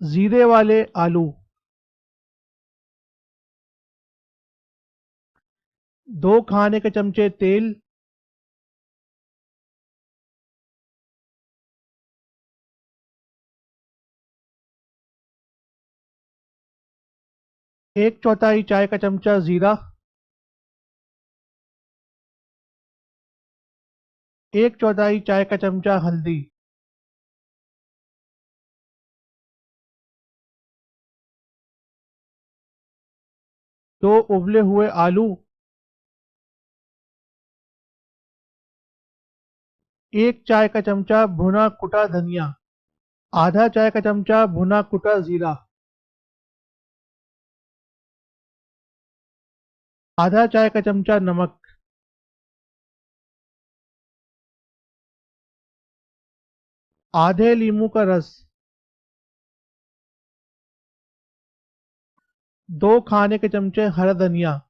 जीरे वाले आलू। दो खाने के चमचे तेल। एक चौथाई चाय का चमचा जीरा। एक चौथाई चाय का चमचा हल्दी। दो उबले हुए आलू। एक चाय का चमचा, भुना कुटा धनिया। आधा चाय का चमचा, भुना कुटा जीरा। आधा चाय का चमचा नमक। आधे लीमू का रस। दो खाने के चमचे हरा धनिया।